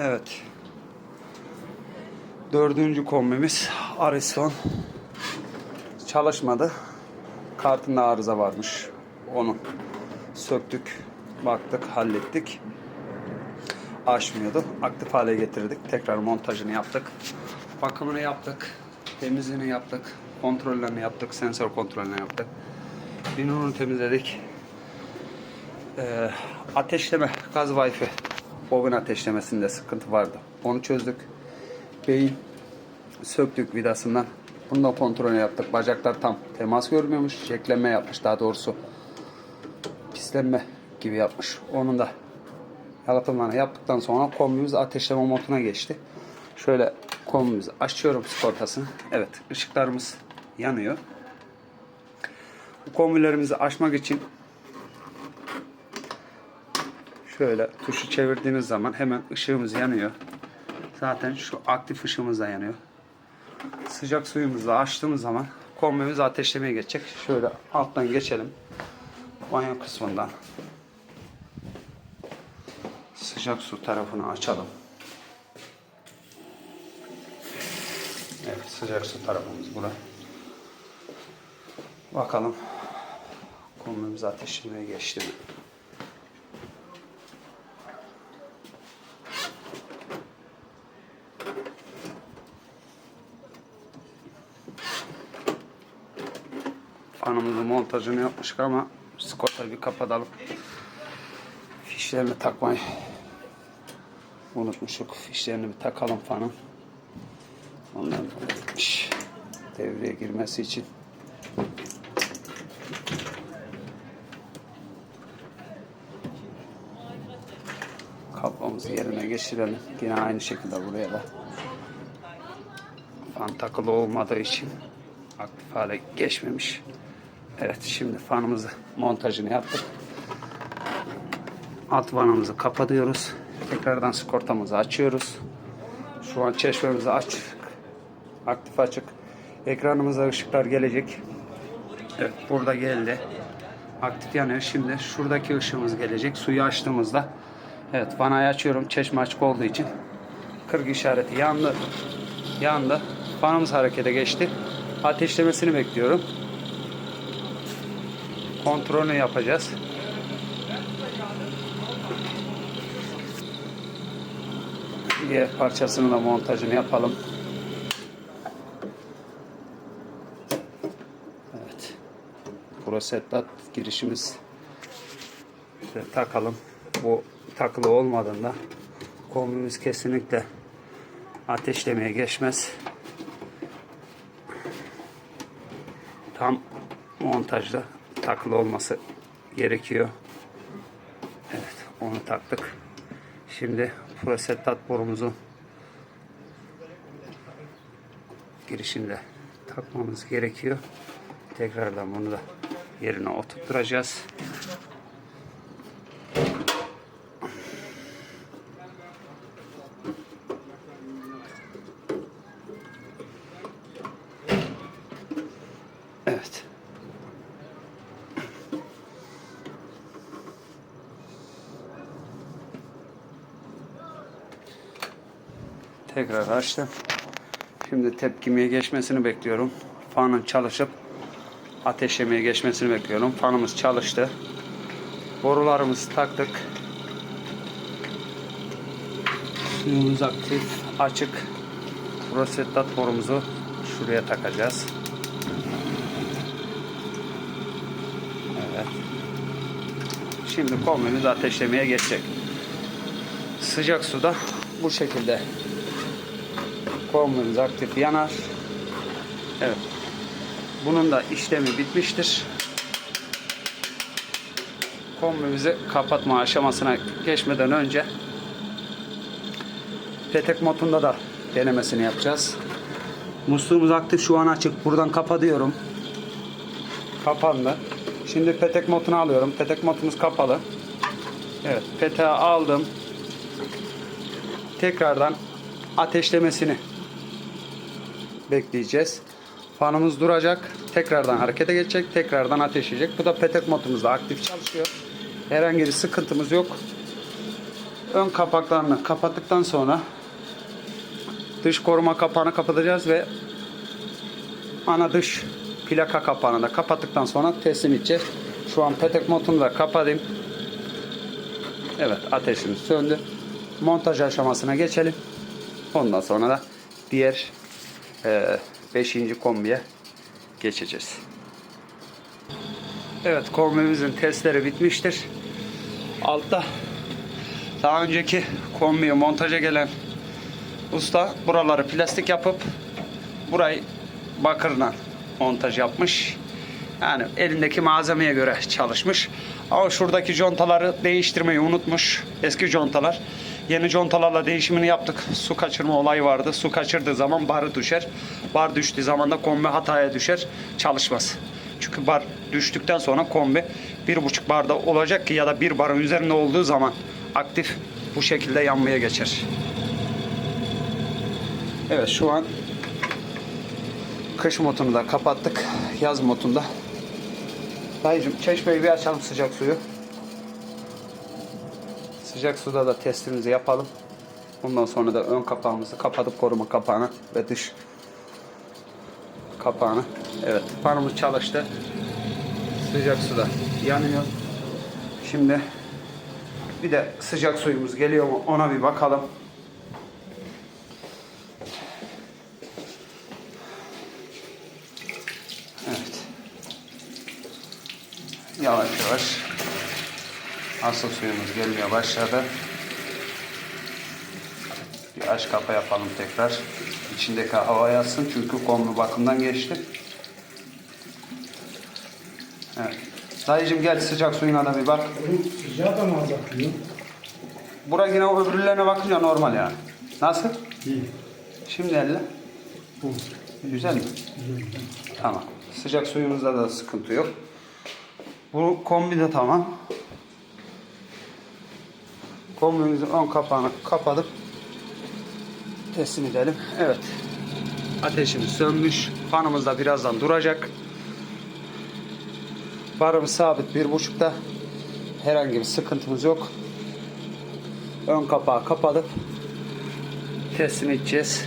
Evet. Dördüncü kombimiz Ariston. Çalışmadı. Kartında arıza varmış. Onu söktük. Baktık, hallettik. Açmıyordu. Aktif hale getirdik. Tekrar montajını yaptık. Bakımını yaptık. Temizliğini yaptık. Kontrollerini yaptık. Sensör kontrollerini yaptık. Binonu temizledik. Ee, ateşleme, gaz wifi bobin ateşlemesinde sıkıntı vardı. Onu çözdük. Beyin söktük vidasından. Bunu da kontrol yaptık. Bacaklar tam temas görmüyormuş. Şeklenme yapmış daha doğrusu. Pislenme gibi yapmış. Onun da yalıtımlarını yaptıktan sonra kombimiz ateşleme moduna geçti. Şöyle kombimizi açıyorum sigortasını. Evet ışıklarımız yanıyor. Bu kombilerimizi açmak için Şöyle tuşu çevirdiğiniz zaman hemen ışığımız yanıyor. Zaten şu aktif ışığımız da yanıyor. Sıcak suyumuzu açtığımız zaman kombimiz ateşlemeye geçecek. Şöyle alttan geçelim. Banyo kısmından. Sıcak su tarafını açalım. Evet sıcak su tarafımız bura. Bakalım kombimiz ateşlemeye geçti mi? Fanımızın montajını yapmıştık ama sigortayı bir kapatalım. Fişlerini takmayı unutmuşuk. Fişlerini bir takalım fanın. Ondan bitmiş. Devreye girmesi için. Kablomuzu yerine geçirelim. Yine aynı şekilde buraya da fan takılı olmadığı için aktif hale geçmemiş. Evet şimdi fanımızı montajını yaptık. Alt vanamızı kapatıyoruz. Tekrardan sigortamızı açıyoruz. Şu an çeşmemizi açık. Aktif açık. Ekranımıza ışıklar gelecek. Evet burada geldi. Aktif yanıyor. Şimdi şuradaki ışığımız gelecek. Suyu açtığımızda Evet vanayı açıyorum. Çeşme açık olduğu için. Kırık işareti yandı. Yandı. Fanımız harekete geçti. Ateşlemesini bekliyorum. Kontrolünü yapacağız. Diğer parçasının da montajını yapalım. Evet. Prosettat girişimiz İşte takalım. Bu takılı olmadığında kombimiz kesinlikle ateşlemeye geçmez. Tam montajda takılı olması gerekiyor. Evet onu taktık. Şimdi prosettat borumuzu girişinde takmamız gerekiyor. Tekrardan bunu da yerine oturtturacağız. Evet. Tekrar açtım. Şimdi tepkimeye geçmesini bekliyorum. Fanın çalışıp ateşlemeye geçmesini bekliyorum. Fanımız çalıştı. Borularımızı taktık. Suyumuz aktif, açık. Prosettat borumuzu şuraya takacağız. Evet. Şimdi kombimiz ateşlemeye geçecek. Sıcak suda bu şekilde kombimiz aktif yanar. Evet. Bunun da işlemi bitmiştir. Kombimizi kapatma aşamasına geçmeden önce petek modunda da denemesini yapacağız. Musluğumuz aktif şu an açık. Buradan kapatıyorum. Kapandı. Şimdi petek modunu alıyorum. Petek modumuz kapalı. Evet, peteği aldım. Tekrardan ateşlemesini bekleyeceğiz. Fanımız duracak. Tekrardan harekete geçecek. Tekrardan ateşleyecek. Bu da petek modumuzda aktif çalışıyor. Herhangi bir sıkıntımız yok. ön kapaklarını kapattıktan sonra dış koruma kapağını kapatacağız ve ana dış plaka kapağını da kapattıktan sonra teslim edeceğiz. Şu an petek motorunu da kapatayım. Evet ateşimiz söndü. Montaj aşamasına geçelim. Ondan sonra da diğer 5. kombiye geçeceğiz. Evet kombimizin testleri bitmiştir. Altta daha önceki kombiye montaja gelen usta buraları plastik yapıp burayı bakırla montaj yapmış. Yani elindeki malzemeye göre çalışmış. Ama şuradaki contaları değiştirmeyi unutmuş. Eski contalar. Yeni contalarla değişimini yaptık. Su kaçırma olayı vardı. Su kaçırdığı zaman barı düşer. Bar düştüğü zaman da kombi hataya düşer. Çalışmaz. Çünkü bar düştükten sonra kombi bir buçuk barda olacak ki ya da bir barın üzerinde olduğu zaman aktif bu şekilde yanmaya geçer. Evet şu an kış modunu da kapattık. Yaz modunda. Dayıcım çeşmeyi bir açalım sıcak suyu. Sıcak suda da testimizi yapalım. Ondan sonra da ön kapağımızı kapatıp koruma kapağını ve dış kapağını. Evet fanımız çalıştı. Sıcak suda yanıyor. Şimdi bir de sıcak suyumuz geliyor mu ona bir bakalım. Evet. Yavaş yavaş asıl suyumuz gelmeye başladı. Bir aç kapa yapalım tekrar. İçindeki hava yatsın çünkü kombi bakımdan geçti. Evet. Dayıcım gel sıcak suyuna da bir bak. Sıcağı da mı azaltıyor? Bura yine o öbürlerine bakınca normal yani. Nasıl? İyi. Şimdi elle. Bu. Güzel mi? Güzel. Tamam. Sıcak suyumuzda da sıkıntı yok. Bu kombi de tamam. Kombimizin ön kapağını kapatıp teslim edelim. Evet. Ateşimiz sönmüş. Fanımız da birazdan duracak. Barımız sabit bir buçukta. Herhangi bir sıkıntımız yok. Ön kapağı kapatıp teslim edeceğiz.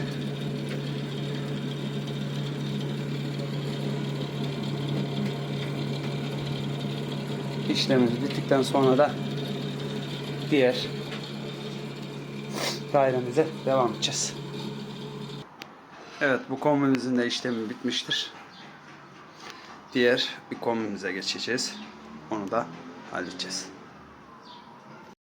işlemimiz bittikten sonra da diğer dairemize devam edeceğiz. Evet bu kombimizin de işlemi bitmiştir. Diğer bir kombimize geçeceğiz. Onu da halledeceğiz.